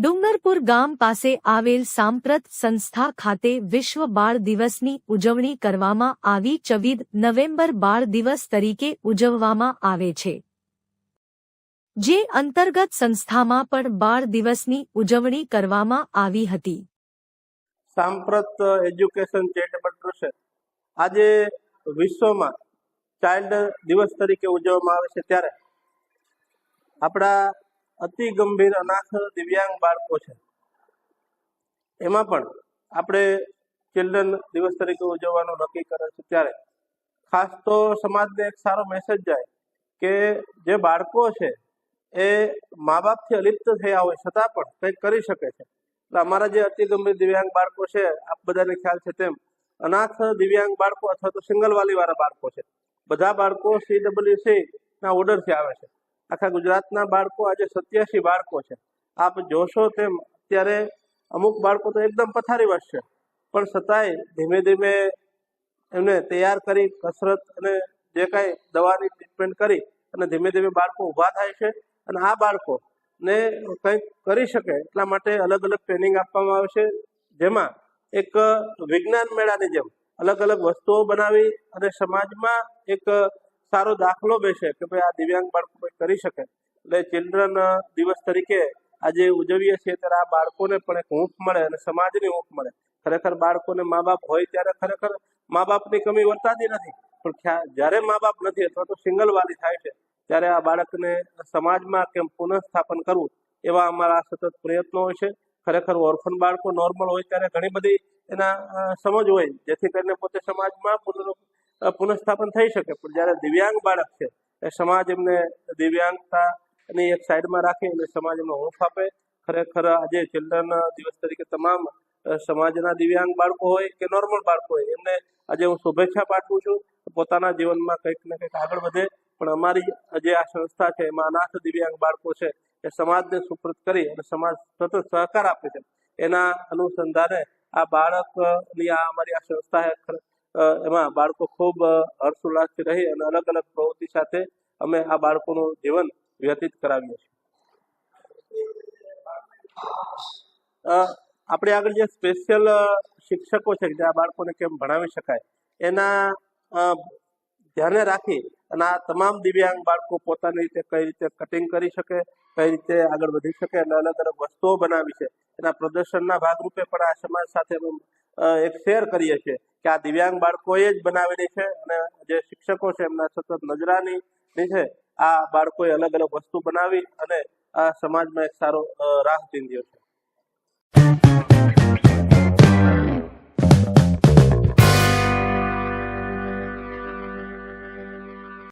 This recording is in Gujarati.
ગામ પાસે આવેલ સાંપ્રત સંસ્થા ખાતે વિશ્વ બાળ દિવસની ઉજવણી કરવામાં આવી ચવિદ નવેમ્બર બાળ દિવસ તરીકે ઉજવવામાં આવે છે. જે અંતર્ગત સંસ્થામાં પણ બાળ દિવસની ઉજવણી કરવામાં આવી હતી. સાંપ્રત એજ્યુકેશન ચેરિટેબલ ટ્રસ્ટ આજે વિશ્વમાં ચાઇલ્ડ દિવસ તરીકે ઉજવવામાં આવે છે ત્યારે. આપણા અતિ ગંભીર અનાથ દિવ્યાંગ બાળકો છે. એમાં પણ આપણે ચિલ્ડ્રન દિવસ તરીકે ઉજવવાનું નક્કી કરે છે ત્યારે ખાસ તો સમાજને એક સારો મેસેજ જાય કે જે બાળકો છે એ મા બાપથી અલિપ્ત થયા હોય છતાં પણ કંઈક કરી શકે છે. એટલે અમારા જે અતિ ગંભીર દિવ્યાંગ બાળકો છે, આપ બધાને ખ્યાલ છે તેમ અનાથ દિવ્યાંગ બાળકો અથવા તો સિંગલ વાલી વાળા બાળકો છે. બધા બાળકો સી ડબલ્યુ સી ના ઓર્ડરથી આવે છે. આખા ગુજરાતના બાળકો આજે સત્યાસી બાળકો છે. આપ જોશો તેમ અત્યારે અમુક બાળકો તો એકદમ પથારી છે પણ છતાંય ધીમે ધીમે એમને તૈયાર કરી, કસરત અને જે કાંઈ દવાની ટ્રીટમેન્ટ કરી અને ધીમે ધીમે બાળકો ઊભા થાય છે અને આ બાળકો ને કંઈક કરી શકે એટલા માટે અલગ અલગ ટ્રેનિંગ આપવામાં આવે છે. જેમાં એક વિજ્ઞાન મેળાની જેમ અલગ અલગ વસ્તુઓ બનાવી અને સમાજમાં એક સારો દાખલો બેસે કે ભાઈ આ દિવ્યાંગ બાળકો કરી શકે. એટલે ચિલ્ડ્રન દિવસ તરીકે આજે ઉજવીએ છીએ ત્યારે આ બાળકોને પણ એક હૂંફ મળે અને સમાજની હૂંફ મળે. ખરેખર બાળકોને મા બાપ હોય ત્યારે ખરેખર મા બાપની કમી વર્તાતી નથી. પણ જ્યારે મા બાપ નથી અથવા તો સિંગલ વાલી થાય છે ત્યારે આ બાળકને સમાજમાં કેમ પુનઃસ્થાપન કરવું એવા અમારા સતત પ્રયત્નો હોય છે. ખરેખર ઓર્ફન બાળકો નોર્મલ હોય ત્યારે ઘણી બધી એના સમજ હોય જેથી કરીને પોતે સમાજમાં પુનઃ અ, પુનઃસ્થાપન થઈ શકે. પણ જ્યારે દિવ્યાંગ બાળક છે, એ સમાજ એમને દિવ્યાંગતાની એક સાઈડમાં રાખી અને સમાજ એમને હૂંફ આપે. ખરેખર આજે ચિલ્ડ્રન દિવસ તરીકે તમામ સમાજના દિવ્યાંગ બાળકો હોય કે નોર્મલ બાળકો હોય, એમને આજે હું શુભેચ્છા પાઠવું છું. પોતાના જીવનમાં કંઈક ને કંઈક આગળ વધે. પણ અમારી જે આ સંસ્થા છે, એમાં અનાથ દિવ્યાંગ બાળકો છે, એ સમાજને સુપ્રત કરી અને સમાજ સતત સહકાર આપે છે. એના અનુસંધાને આ બાળકની આ અમારી આ સંસ્થા એમાં બાળકો ખૂબ હર્ષોલ્લાસથી રહી અને અલગ અલગ પ્રવૃત્તિ સાથે અમે આ બાળકોનું જીવન વ્યતીત કરાવીએ છીએ. આપણે આગળ જે સ્પેશિયલ શિક્ષકો છે જે આ બાળકોને કેમ ભણાવી શકાય, એના ધ્યાને રાખી અને આ તમામ દિવ્યાંગ બાળકો પોતાની રીતે કઈ રીતે કટિંગ કરી શકે, કઈ રીતે આગળ વધી શકે અને અલગ અલગ વસ્તુઓ બનાવી છે એના પ્રદર્શનના ભાગરૂપે પણ આ સમાજ સાથે એક શેર કરીએ છીએ કે આ દિવ્યાંગ બાળકોએ જ બનાવેલી છે અને જે શિક્ષકો છે એમના સતત નજરાની છે, આ બાળકોએ અલગ અલગ વસ્તુ બનાવી અને આ સમાજમાં એક સારો રાહ ચીંધ્યો છે.